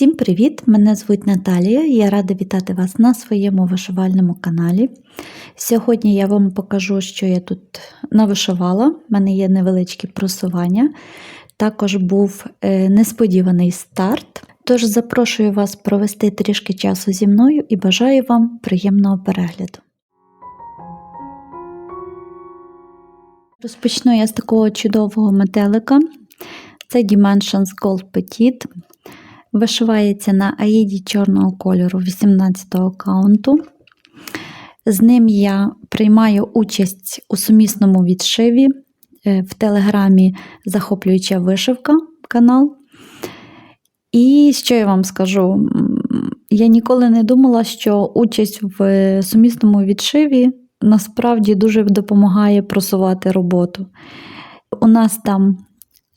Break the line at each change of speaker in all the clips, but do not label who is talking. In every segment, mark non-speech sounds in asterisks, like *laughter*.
Всім привіт! Мене звуть Наталія. Я рада вітати вас на своєму вишивальному каналі. Сьогодні я вам покажу, що я тут навишивала. У мене є невеличкі просування. Також був е, несподіваний старт. Тож запрошую вас провести трішки часу зі мною і бажаю вам приємного перегляду. Розпочну я з такого чудового метелика. Це Dimensions Gold Petit. Вишивається на аїді чорного кольору 18-го каунту. З ним я приймаю участь у сумісному відшиві е, в телеграмі Захоплююча вишивка канал. І що я вам скажу? Я ніколи не думала, що участь в сумісному відшиві насправді дуже допомагає просувати роботу. У нас там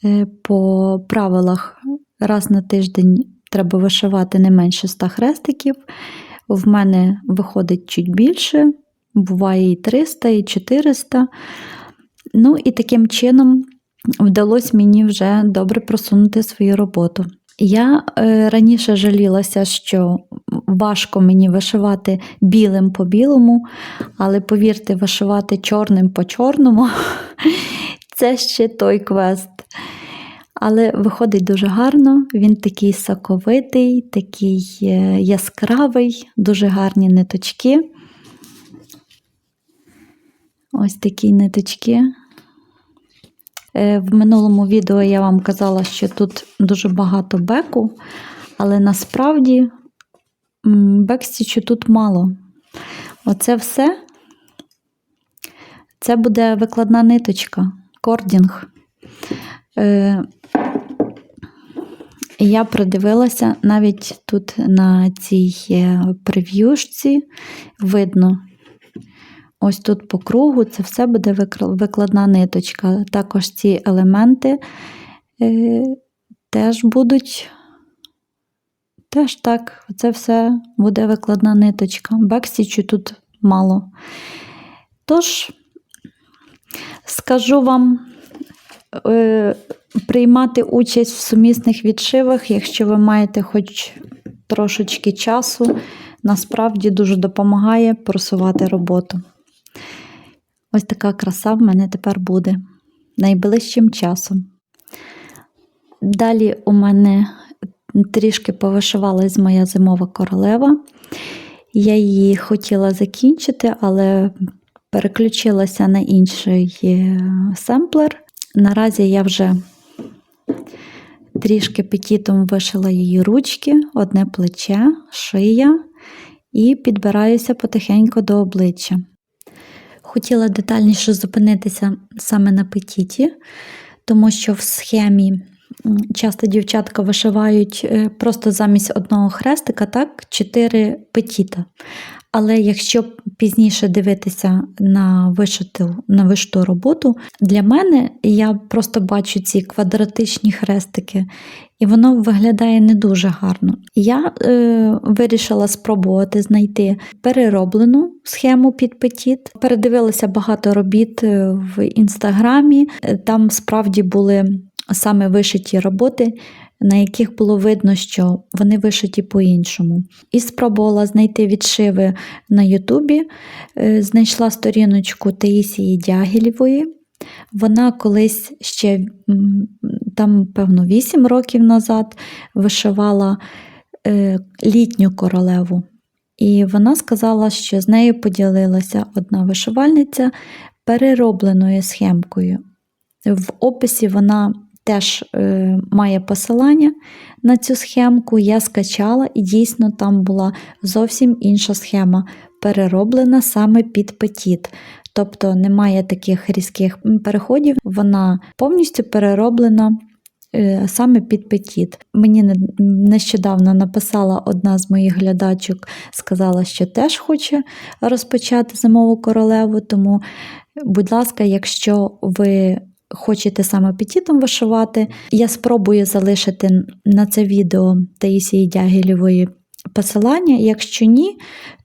е, по правилах раз на тиждень треба вишивати не менше 100 хрестиків. В мене виходить чуть більше, буває і 300, і 400. Ну і таким чином вдалося мені вже добре просунути свою роботу. Я е, раніше жалілася, що важко мені вишивати білим по білому, але повірте, вишивати чорним по чорному *laughs* це ще той квест. Але виходить дуже гарно, він такий соковитий, такий е, яскравий, дуже гарні ниточки. Ось такі ниточки. Е, В минулому відео я вам казала, що тут дуже багато беку, але насправді бекстічу тут мало. Оце все це буде викладна ниточка, кордінг. Е, Я придивилася навіть тут на цій е, прев'юшці видно. Ось тут по кругу це все буде викладна ниточка. Також ці елементи е, теж будуть. Теж так, це все буде викладна ниточка. Бекстічу тут мало. Тож, скажу вам, приймати участь в сумісних відшивах, якщо ви маєте хоч трошечки часу, насправді дуже допомагає просувати роботу. Ось така краса в мене тепер буде найближчим часом. Далі у мене трішки повишивалась моя зимова королева. Я її хотіла закінчити, але переключилася на інший е, семплер. Наразі я вже трішки петітом вишила її ручки, одне плече, шия і підбираюся потихеньку до обличчя. Хотіла детальніше зупинитися саме на петіті, тому що в схемі часто дівчатка вишивають е, просто замість одного хрестика, так, чотири петіта. Але якщо пізніше дивитися на вишиту, на вишиту роботу, для мене я просто бачу ці квадратичні хрестики, і воно виглядає не дуже гарно. Я е, вирішила спробувати знайти перероблену схему під петіт. Передивилася багато робіт е, в інстаграмі, Е, там справді були саме вишиті роботи на яких було видно, що вони вишиті по-іншому. І спробувала знайти відшиви на Ютубі, Е, знайшла сторіночку Таїсії Дягілєвої. Вона колись ще, там, певно, 8 років назад вишивала е, літню королеву. І вона сказала, що з нею поділилася одна вишивальниця переробленою схемкою. В описі вона теж е, має посилання на цю схемку. Я скачала, і дійсно там була зовсім інша схема, перероблена саме під петіт. Тобто немає таких різких переходів, вона повністю перероблена е, саме під петіт. Мені нещодавно написала одна з моїх глядачок, сказала, що теж хоче розпочати зимову королеву. Тому, будь ласка, якщо ви хочете саме петітом вишивати, я спробую залишити на це відео Таїсії Дягілєвої посилання. Якщо ні,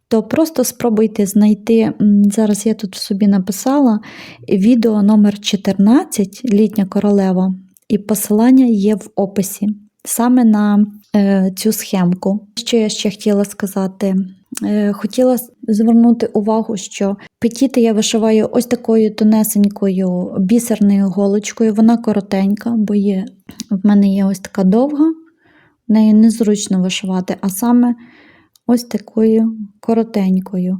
то просто спробуйте знайти. Зараз я тут собі написала відео номер 14 Літня королева, і посилання є в описі. Саме на е, цю схемку. Що я ще хотіла сказати? Е, Хотіла звернути увагу, що петіти я вишиваю ось такою тонесенькою бісерною голочкою. Вона коротенька, бо є, в мене є ось така довга, нею незручно вишивати, а саме ось такою коротенькою.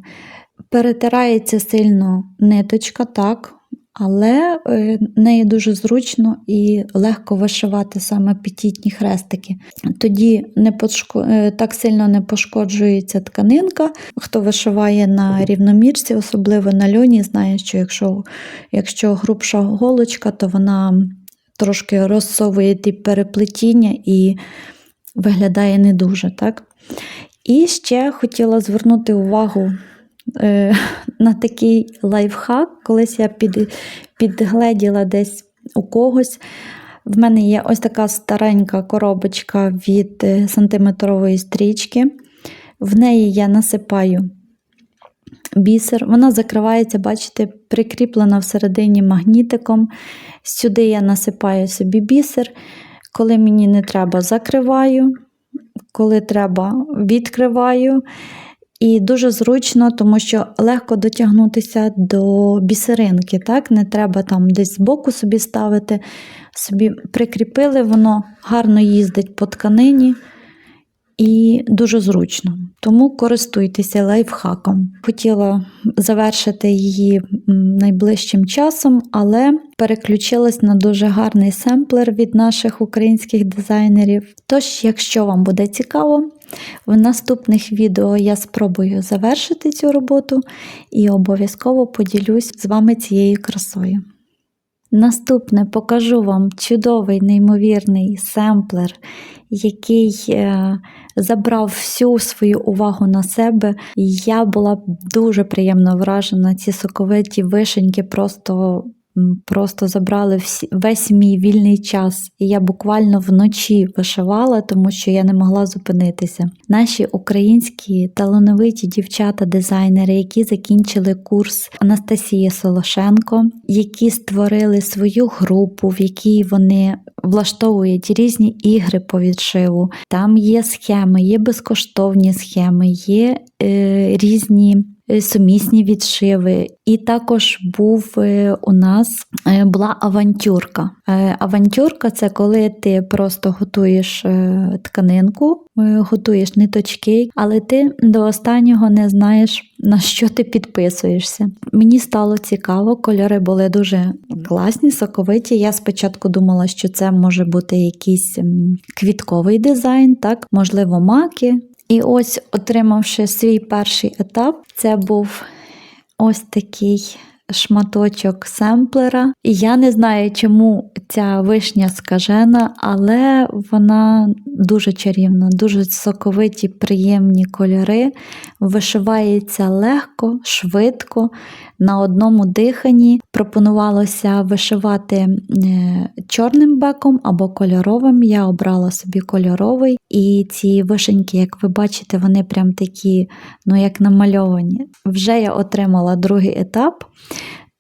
Перетирається сильно ниточка, так, але е, нею дуже зручно і легко вишивати саме петітні хрестики. Тоді не пошко... е, так сильно не пошкоджується тканинка. Хто вишиває на рівномірці, особливо на льоні, знає, що якщо, якщо грубша голочка, то вона трошки розсовує ті переплетіння і виглядає не дуже. Так? І ще хотіла звернути увагу е, *laughs* на такий лайфхак. Колись я під, підгледіла десь у когось. В мене є ось така старенька коробочка від е, сантиметрової стрічки. В неї я насипаю бісер. Вона закривається, бачите, прикріплена всередині магнітиком. Сюди я насипаю собі бісер. Коли мені не треба, закриваю. Коли треба, відкриваю. І дуже зручно, тому що легко дотягнутися до бісеринки. Так? Не треба там десь збоку собі ставити. Собі прикріпили, воно гарно їздить по тканині і дуже зручно. Тому користуйтеся лайфхаком. Хотіла завершити її найближчим часом, але переключилась на дуже гарний семплер від наших українських дизайнерів. Тож, якщо вам буде цікаво, в наступних відео я спробую завершити цю роботу і обов'язково поділюсь з вами цією красою. Наступне покажу вам чудовий, неймовірний семплер, який е, забрав всю свою увагу на себе. Я була дуже приємно вражена. Ці соковиті вишеньки просто, просто забрали всі, весь мій вільний час. І я буквально вночі вишивала, тому що я не могла зупинитися. Наші українські талановиті дівчата-дизайнери, які закінчили курс Анастасії Солошенко, які створили свою групу, в якій вони влаштовують різні ігри по відшиву. Там є схеми, є безкоштовні схеми, є е, різні. Е, Сумісні відшиви, і також був е, у нас е, була авантюрка. Авантюрка це коли ти просто готуєш тканинку, готуєш ниточки, але ти до останнього не знаєш на що ти підписуєшся. Мені стало цікаво, кольори були дуже класні, соковиті. Я спочатку думала, що це може бути якийсь квітковий дизайн, так, можливо, маки. І ось, отримавши свій перший етап, це був ось такий шматочок семплера. І я не знаю, чому ця вишня скажена, але вона дуже чарівна, дуже соковиті, приємні кольори. Вишивається легко, швидко. На одному диханні пропонувалося вишивати е, чорним беком або кольоровим. Я обрала собі кольоровий, і ці вишеньки, як ви бачите, вони прям такі, ну як намальовані. Вже я отримала другий етап.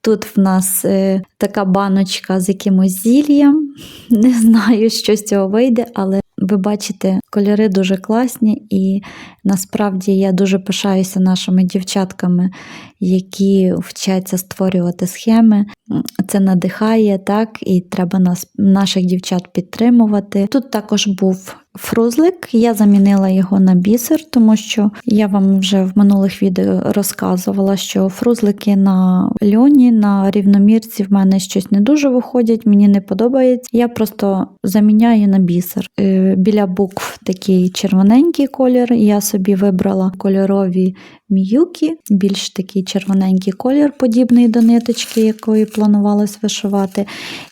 Тут в нас е, така баночка з якимось зіллям. Не знаю, що з цього вийде, але ви бачите, кольори дуже класні, і насправді я дуже пишаюся нашими дівчатками, які вчаться створювати схеми. Це надихає, так, і треба нас, наших дівчат підтримувати. Тут також був фрузлик, я замінила його на бісер, тому що я вам вже в минулих відео розказувала, що фрузлики на льоні, на рівномірці в мене щось не дуже виходять, мені не подобається. Я просто заміняю на бісер. Е, Біля букв такий червоненький колір. Я собі вибрала кольорові міюкі, більш такий червоненький колір, подібний до ниточки, якої планувалось вишивати.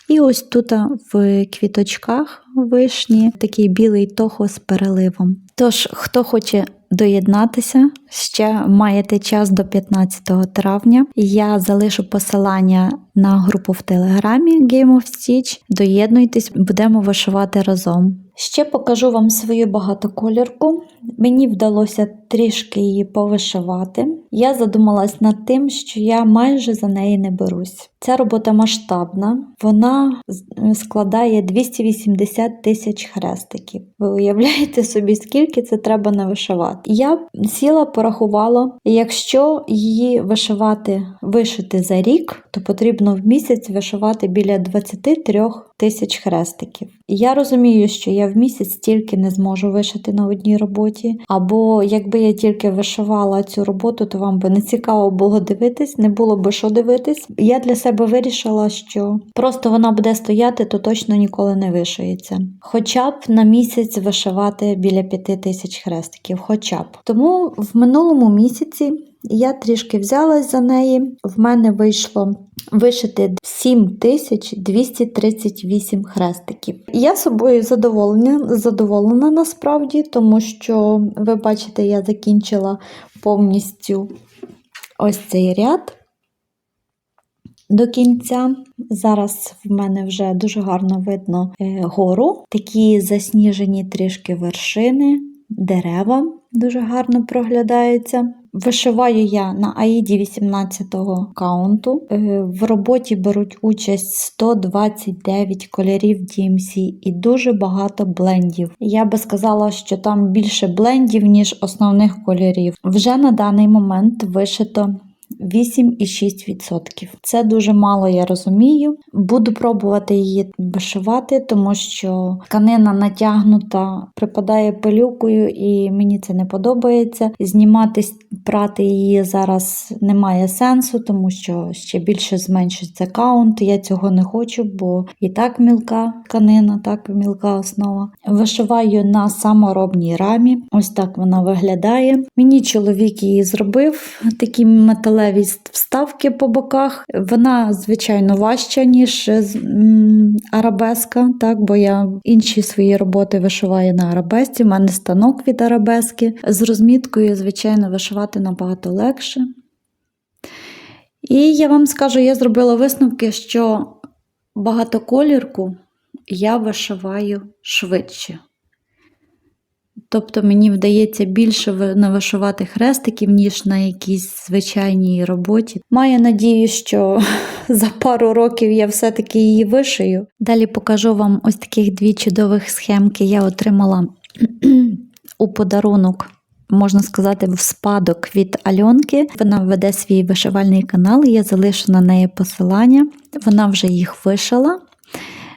І ось тут в квіточках вишні такий білий тохо з переливом. Тож, хто хоче доєднатися, ще маєте час до 15 травня. Я залишу посилання на групу в Телеграмі Game of Stitch. Доєднуйтесь, будемо вишивати разом. Ще покажу вам свою багатоколірку. Мені вдалося трішки її повишивати фарбувати я задумалась над тим, що я майже за неї не берусь. Ця робота масштабна, вона складає 280 тисяч хрестиків. Ви уявляєте собі, скільки це треба навишивати? Я сіла, порахувала, якщо її вишивати, вишити за рік, то потрібно в місяць вишивати біля 23 тисяч хрестиків. Я розумію, що я в місяць стільки не зможу вишити на одній роботі. Або якби я тільки вишивала цю роботу, то вам би не цікаво було дивитись, не було би що дивитись. Я для себе вирішила, що просто вона буде стояти, то точно ніколи не вишиється. Хоча б на місяць вишивати біля п'яти тисяч хрестиків, хоча б. Тому в минулому місяці я трішки взялась за неї. В мене вийшло вишити 7238 хрестиків. Я собою задоволена, задоволена насправді, тому що ви бачите, я закінчила повністю ось цей ряд до кінця. Зараз в мене вже дуже гарно видно е, гору, такі засніжені трішки вершини, дерева дуже гарно проглядається. Вишиваю я на аїді 18-го каунту. Е, В роботі беруть участь 129 кольорів DMC і дуже багато блендів. Я би сказала, що там більше блендів, ніж основних кольорів. Вже на даний момент вишито 8,6%. Це дуже мало, я розумію. Буду пробувати її вишивати, тому що тканина натягнута, припадає пилюкою, і мені це не подобається. Знімати, прати її зараз немає сенсу, тому що ще більше зменшиться каунт. Я цього не хочу, бо і так мілка тканина, так мілка основа. Вишиваю на саморобній рамі. Ось так вона виглядає. Мені чоловік її зробив такі металеві вставки по боках. Вона, звичайно, важча, ніж арабеска, так, бо я інші свої роботи вишиваю на арабесці. У мене станок від арабески. З розміткою, звичайно, вишивати набагато легше. І я вам скажу, я зробила висновки, що багатоколірку я вишиваю швидше. Тобто мені вдається більше ви- навишивати хрестиків, ніж на якійсь звичайній роботі. Маю надію, що *laughs* за пару років я все-таки її вишию. Далі покажу вам ось таких дві чудових схемки я отримала *clears throat* у подарунок. Можна сказати, в спадок від Альонки. Вона веде свій вишивальний канал, я залишу на неї посилання. Вона вже їх вишила,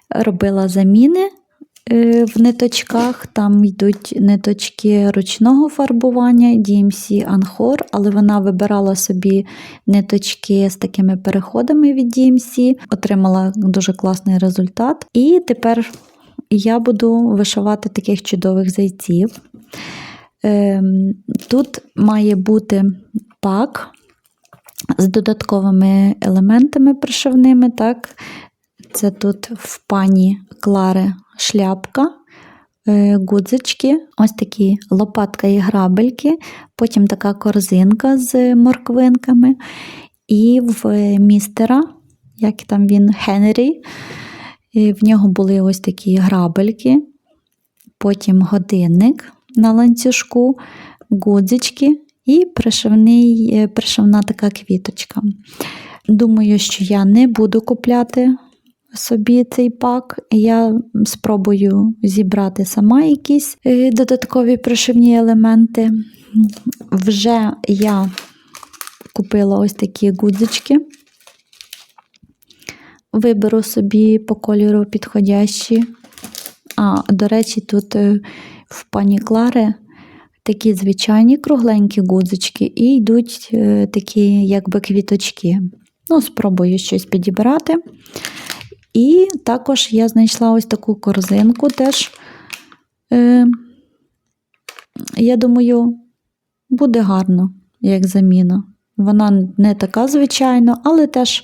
робила заміни в ниточках. Там йдуть ниточки ручного фарбування DMC Anchor, але вона вибирала собі ниточки з такими переходами від DMC, отримала дуже класний результат. І тепер я буду вишивати таких чудових зайців. Ем, Тут має бути пак з додатковими елементами пришивними. Так? Це тут в пані Клари шляпка, е, гудзички, ось такі лопатка і грабельки, потім така корзинка з морквинками. І в містера, як там він, Генрі, і в нього були ось такі грабельки, потім годинник на ланцюжку, гудзички і пришивний, е, пришивна така квіточка. Думаю, що я не буду купляти собі цей пак. Я спробую зібрати сама якісь е, додаткові пришивні елементи. Вже я купила ось такі гудзички. Виберу собі по кольору підходящі. А, до речі, тут е, в пані Клари такі звичайні кругленькі гудзички і йдуть е, такі, якби квіточки. Ну, спробую щось підібрати. І також я знайшла ось таку корзинку теж. Е, я думаю, буде гарно, як заміна. Вона не така звичайна, але теж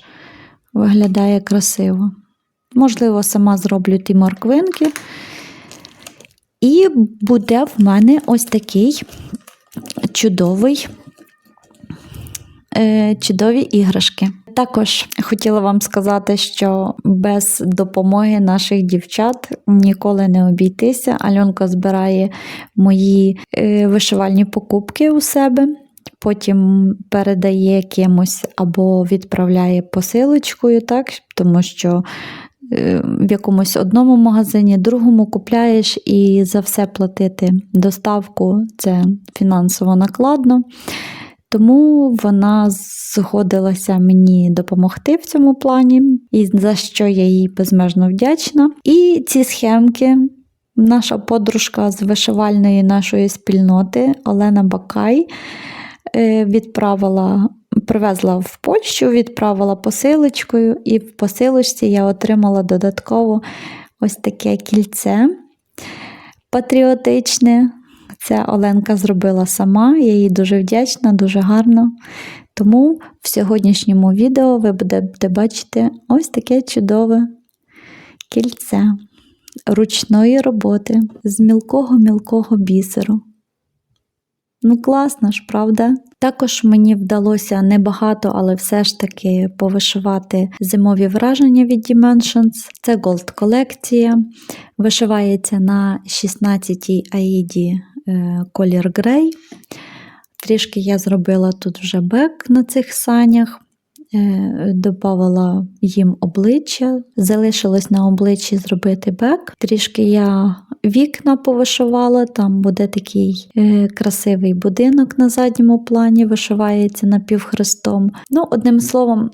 виглядає красиво. Можливо, сама зроблю ті морквинки. І буде в мене ось такий чудовий, е, чудові іграшки. Також хотіла вам сказати, що без допомоги наших дівчат ніколи не обійтися. Альонка збирає мої е, вишивальні покупки у себе потім передає кимось або відправляє посилочкою, так? тому що е, в якомусь одному магазині, другому купляєш і за все платити доставку це фінансово накладно. Тому вона згодилася мені допомогти в цьому плані, і за що я їй безмежно вдячна. І ці схемки. Наша подружка з вишивальної нашої спільноти Олена Бакай е, відправила, привезла в Польщу, відправила посилочкою, і в посилочці я отримала додатково ось таке кільце патріотичне. Це Оленка зробила сама, я їй дуже вдячна, дуже гарно. Тому в сьогоднішньому відео ви будете бачити ось таке чудове кільце ручної роботи з мілкого-мілкого бісеру. Ну, класно ж, правда? Також мені вдалося небагато, але все ж таки повишивати зимові враження від Dimensions. Це Gold колекція. Вишивається на 16-й аїді колір грей. Трішки я зробила тут вже бек на цих санях. Е, Добавила їм обличчя, залишилось на обличчі зробити бек. Трішки я вікна повишивала, там буде такий е, красивий будинок на задньому плані, вишивається напівхрестом. Ну, одним словом,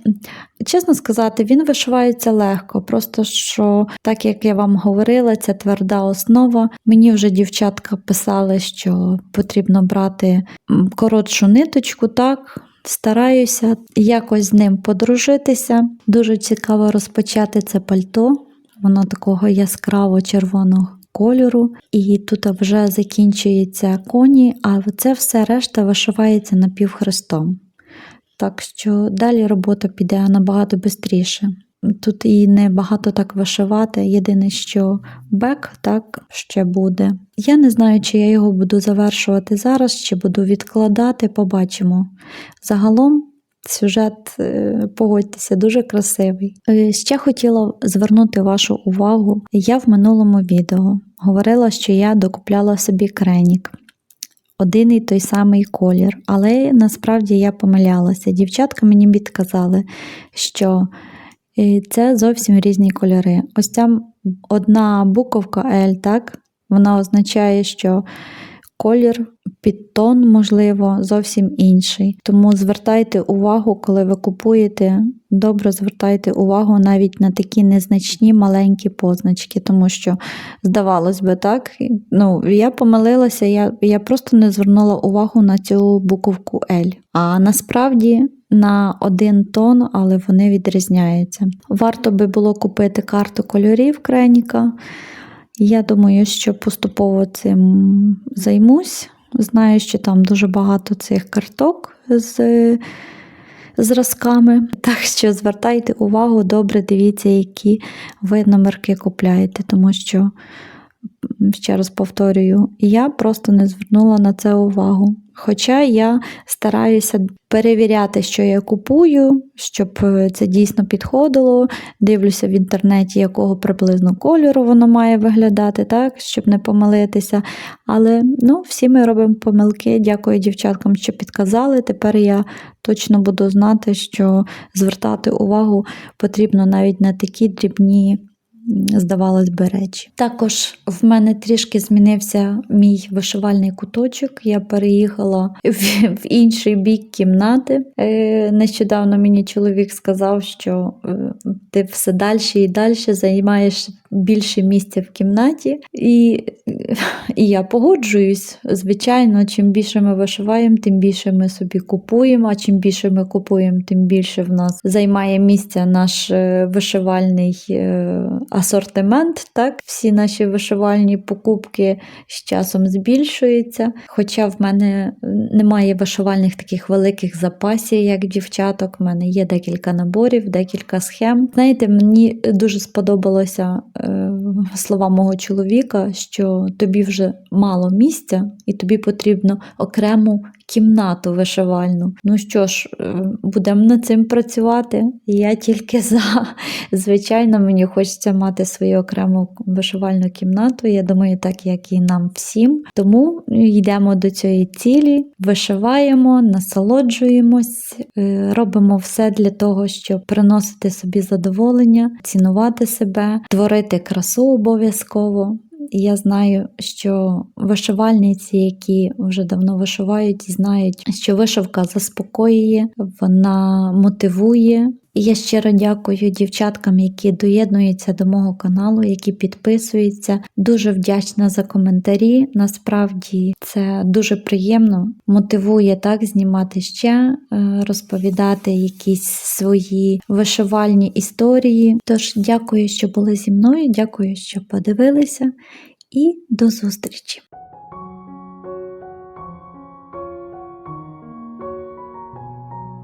чесно сказати, він вишивається легко. Просто що, так як я вам говорила, ця тверда основа. Мені вже дівчатка писали, що потрібно брати коротшу ниточку, так. Стараюся якось з ним подружитися. Дуже цікаво розпочати це пальто. Воно такого яскраво червоного кольору. І тут вже закінчується коні, а це все решта вишивається напівхрестом. Так що далі робота піде набагато швидше. Тут і не багато так вишивати. Єдине, що бек так ще буде. Я не знаю, чи я його буду завершувати зараз, чи буду відкладати, побачимо. Загалом сюжет, е, погодьтеся, дуже красивий. Е, Ще хотіла звернути вашу увагу. Я в минулому відео говорила, що я докупляла собі кренік. Один і той самий колір, але насправді я помилялася. Дівчатка мені підказали, що і це зовсім різні кольори. Ось ця одна буковка L, так? Вона означає, що колір, підтон, можливо, зовсім інший. Тому звертайте увагу, коли ви купуєте, добре звертайте увагу навіть на такі незначні маленькі позначки, тому що, здавалось би, так, ну, я помилилася, я, я просто не звернула увагу на цю буковку L. А насправді на один тон, але вони відрізняються. Варто би було купити карту кольорів Креніка. Я думаю, що поступово цим займусь. Знаю, що там дуже багато цих карток з зразками. Так що звертайте увагу, добре дивіться, які ви номерки купляєте, тому що, ще раз повторюю, я просто не звернула на це увагу. Хоча я стараюся перевіряти, що я купую, щоб це дійсно підходило. Дивлюся в інтернеті, якого приблизно кольору воно має виглядати, так, щоб не помилитися. Але ну, всі ми робимо помилки. Дякую дівчаткам, що підказали. Тепер я точно буду знати, що звертати увагу потрібно навіть на такі дрібні здавалось би, речі. Також в мене трішки змінився мій вишивальний куточок. Я переїхала в, в інший бік кімнати. Е, Нещодавно мені чоловік сказав, що е, ти все далі і далі займаєш більше місця в кімнаті, і, і я погоджуюсь. Звичайно, чим більше ми вишиваємо, тим більше ми собі купуємо. А чим більше ми купуємо, тим більше в нас займає місця наш е, вишивальний е, асортимент. Так? Всі наші вишивальні покупки з часом збільшуються. Хоча в мене немає вишивальних таких великих запасів, як дівчаток. У мене є декілька наборів, декілька схем. Знаєте, мені дуже сподобалося е, слова мого чоловіка, що тобі вже мало місця, і тобі потрібно окрему кімнату вишивальну. Ну що ж, е, будемо над цим працювати. Я тільки за. Звичайно, мені хочеться мати свою окрему вишивальну кімнату. Я думаю, так як і нам всім. Тому йдемо до цієї цілі, вишиваємо, насолоджуємось, е, робимо все для того, щоб приносити собі задоволення, цінувати себе, творити красу обов'язково. Я знаю, що вишивальниці, які вже давно вишивають, знають, що вишивка заспокоює, вона мотивує. І я щиро дякую дівчаткам, які доєднуються до мого каналу, які підписуються. Дуже вдячна за коментарі. Насправді це дуже приємно, мотивує так знімати ще, е, розповідати якісь свої вишивальні історії. Тож дякую, що були зі мною, дякую, що подивилися, і до зустрічі!